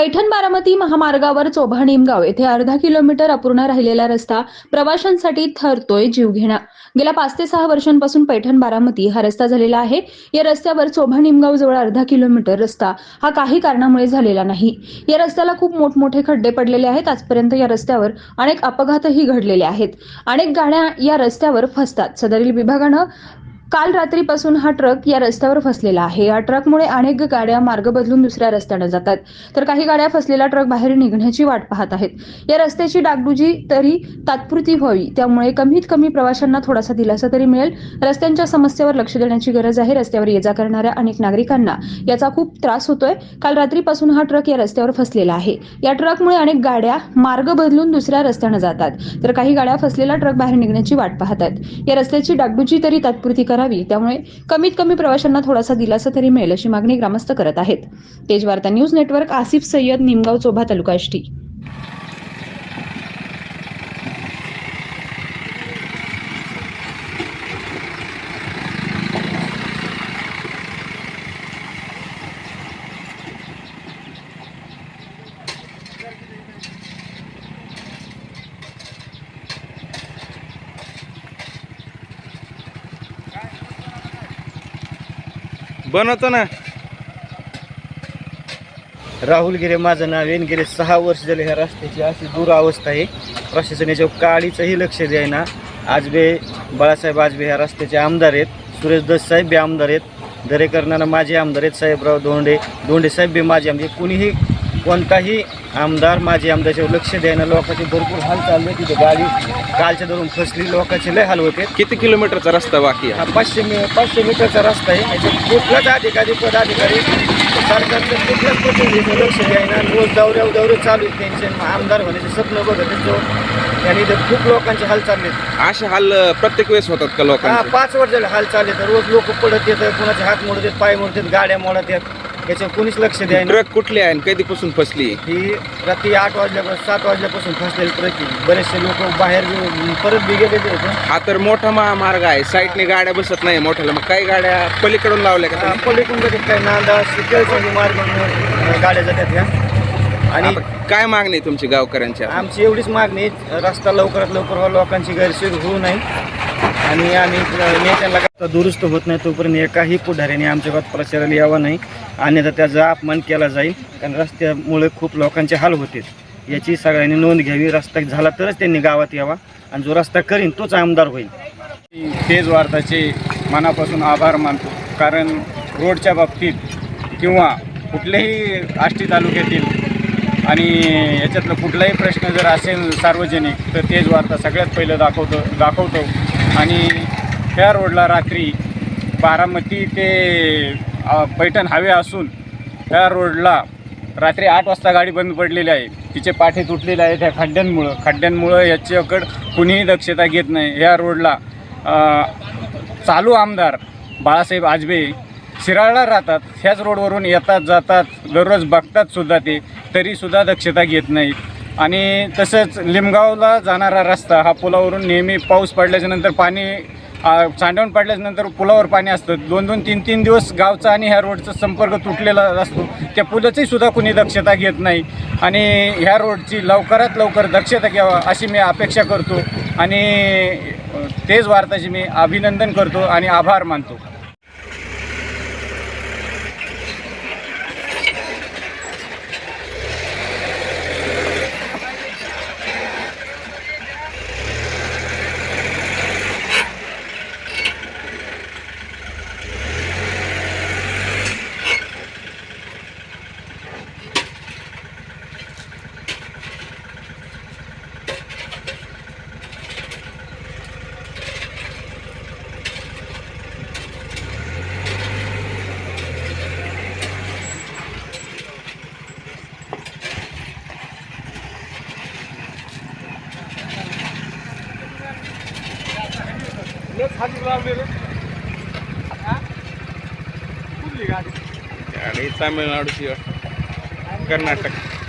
पैठण बारामती महामार्गावर चोभा निमगाव येथे अर्धा किलोमीटर अपूर्ण राहिलेला रस्ता प्रवाशांसाठी ठरतोय जीवघेणा गेल्या पाच ते सहा वर्षांपासून पैठण बारामती हा रस्ता झालेला आहे. या रस्त्यावर चोभा निमगाव जवळ अर्धा किलोमीटर रस्ता हा काही कारणामुळे झालेला नाही. या रस्त्याला खूप मोठमोठे खड्डे पडलेले आहेत. आजपर्यंत या रस्त्यावर अनेक अपघातही घडलेले आहेत. अनेक गाड्या या रस्त्यावर फसतात. सदरील विभागानं काल रात्रीपासून हा ट्रक या रस्त्यावर फसलेला आहे. या ट्रकमुळे अनेक गाड्या मार्ग बदलून दुसऱ्या रस्त्याने जातात. तर काही गाड्या फसलेला ट्रक बाहेर निघण्याची वाट पाहत आहेत. या रस्त्याची डागडुजी तरी तात्पुरती व्हावी. त्यामुळे कमीत कमी प्रवाशांना थोडासा दिलासा तरी मिळेल. रस्त्यांच्या समस्येवर लक्ष देण्याची गरज आहे. रस्त्यावर ये जा करणाऱ्या अनेक नागरिकांना याचा खूप त्रास होतोय. काल रात्रीपासून हा ट्रक या रस्त्यावर फसलेला आहे. या ट्रकमुळे अनेक गाड्या मार्ग बदलून दुसऱ्या रस्त्याने जातात. तर काही गाड्या फसलेला ट्रक बाहेर निघण्याची वाट पाहतात या रस्त्याची डागडुजी तरी तात्पुरती करावी. त्यामुळे कमीत कमी प्रवाशांना थोडासा दिलासा तरी मिळेल अशी मागणी ग्रामस्थ करत आहेत. तेजवार्ता न्यूज नेटवर्क आसिफ सय्यद निमगाव चोभा तालुका बनवतो ना. राहुल गिरे माझं नाव आहे. गेले सहा वर्ष झाले ह्या रस्त्याची अशी दुरावस्था आहे. प्रशासन याच्यावर काळीचंही लक्ष द्यायना. आजबे बाळासाहेब आजबे ह्या रस्त्याचे आमदार आहेत. सुरेश दस साहेब बी आमदार आहेत. दरेकरणानं माझे आमदार आहेत. साहेबराव दोंडे धोंडे साहेब बी माझे आमदार कुणीही कोणताही आमदार माझे आमदारच्यावर लक्ष द्यायना लोकांचे भरपूर हाल चालले तिथे गाडी कालच्या धरून फसली लोकांचे लय हाल होते. किती किलोमीटरचा रस्ता बाकी हा पाचशे मी पाचशे मीटरचा रस्ता आहे. याच्यात कुठलाच अधिकारी पदाधिकारी सरकारचं कुठल्याच प्रतिनिधीचं लक्ष द्यायना. रोज दौऱ्यावर दौरे चालू आहेत टेन्शन आमदार होण्याचे स्वप्न बघत आहेत जो त्यांनी इथं खूप लोकांचे हाल चालले असे हाल प्रत्येक वेळेस होतात का हा लोकांचे? पाच वर्ष हाल चालले तर रोज लोक पडत येतात कुणाचे हात मोडत आहेत पाय मोडत आहेत गाड्या मोडत आहेत. याच्यावर कुणीच लक्ष द्यायना ट्रक कुठली आहे आणि कधीपासून फसली? ही रात्री आठ वाजल्यापासून सात वाजल्यापासून फसलेली ट्रक आहे. बरेचसे लोक बाहेर बी- परत बी गेलेले होते हा तर मोठा महामार्ग आहे. साईडने गाड्या बसत नाही मोठ्याला. मग काही गाड्या पलीकडून लावल्या का? पलीकडून जातात. काही नांदा शिकेळसाठी मार्ग गाड्या जातात ह्या आणि काय मागणी आहे तुमची गावकऱ्यांच्या? आमची एवढीच मागणी आहे, रस्ता लवकरात लवकर व्हावा, लोकांची गैरसोय होऊ नये. आणि आम्ही नेत्यांना दुरुस्त होत नाही तोपर्यंत एकाही पुढाऱ्याने आमच्या गावात प्रचाराला यावा नाही. अन्यथा त्याचा अपमान केला जाईल. कारण रस्त्यामुळे खूप लोकांचे हाल होते याची सगळ्यांनी नोंद घ्यावी. रस्ता झाला तरच त्यांनी गावात यावा. आणि जो रस्ता करीन तोच आमदार होईल. तेज वार्ताचे मनापासून आभार मानतो. कारण रोडच्या बाबतीत किंवा कुठल्याही आष्टी तालुक्यातील आणि याच्यातलं कुठलाही प्रश्न जर असेल सार्वजनिक तर तेज वार्ता सगळ्यात पहिलं दाखवतो दाखवतो. आणि त्या रोडला रात्री बारामती ते पैठण हवे असून त्या रोडला रात्री आठ वाजता गाडी बंद पडलेली आहे. तिचे पाठे तुटलेले आहेत ह्या खड्ड्यांमुळं. खड्ड्यांमुळं याच्याकडं कुणीही दक्षता घेत नाही. ह्या रोडला चालू आमदार बाळासाहेब आजबे शिराळला राहतात. ह्याच रोडवरून येतात जातात दररोज बघतात सुद्धा ते. तरीसुद्धा दक्षता घेत नाहीत. आणि तसंच लिमगावला जाणारा रस्ता हा पुलावरून नेहमी पाऊस पडल्याच्यानंतर पाणी सांडवून पडल्याच्यानंतर पुलावर पाणी असतं. दोन दोन तीन तीन दिवस गावचा आणि ह्या रोडचा संपर्क तुटलेला असतो. त्या पुलाची सुद्धा कुणी दक्षता घेत नाही. आणि ह्या रोडची लवकरात लवकर दक्षता घ्यावा अशी मी अपेक्षा करतो. आणि तेच तेज वार्ताची मी अभिनंदन करतो आणि आभार मानतो. गाडी? तामिळनाडूची वाटतं. कर्नाटक.